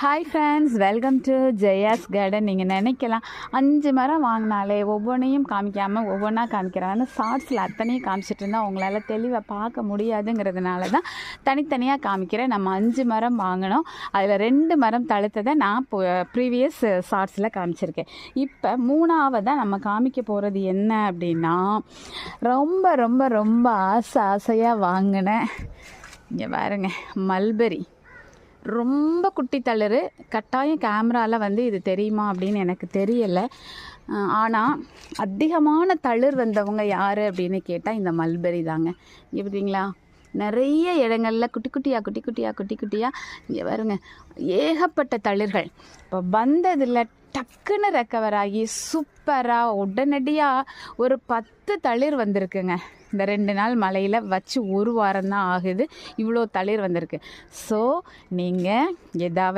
Hi friends welcome to Jaya's garden நீங்கள் நினைக்கலாம் அஞ்சு மரம் வாங்கினாலே ஒவ்வொன்றையும் காமிக்காமல் ஒவ்வொன்றா காமிக்கிறாங்க. ஷார்ட்ஸில் அத்தனையும் காமிச்சிட்டு இருந்தால் உங்களால் தெளிவாக பார்க்க முடியாதுங்கிறதுனால தான் தனித்தனியாக காமிக்கிறேன். நம்ம அஞ்சு மரம் வாங்கினோம். அதில் ரெண்டு மரம் தழுத்ததை நான் ப்ரீவியஸ் ஷார்ட்ஸில் காமிச்சிருக்கேன். இப்போ மூணாவதாக நம்ம காமிக்க போகிறது என்ன அப்படின்னா ரொம்ப ரொம்ப ரொம்ப ஆசை ஆசையாக வாங்கினேன். இங்கே பாருங்க மல்பெரி ரொம்ப குட்டி தளர். கட்டாயம் கேமராவில் வந்து இது தெரியுமா அப்படின்னு எனக்கு தெரியலை. ஆனால் அதிகமான தளிர் வந்தவங்க யார் அப்படின்னு கேட்டால் இந்த மல்பெரி தாங்க. இங்கே பார்த்தீங்களா நிறைய இடங்களில் குட்டி குட்டியாக குட்டி குட்டியாக குட்டி குட்டியாக இங்கே வருங்க ஏகப்பட்ட தளிர்கள். இப்போ வந்ததில் டக்குன்னு ரெக்கவர் ஆகி சூப்பராக உடனடியாக ஒரு பத்து தளிர் வந்திருக்குங்க. இந்த ரெண்டு நாள் மழையில் வச்சு ஒரு வாரம் தான் ஆகுது. இவ்வளோ தளிர் வந்திருக்கு. ஸோ நீங்கள் ஏதாவது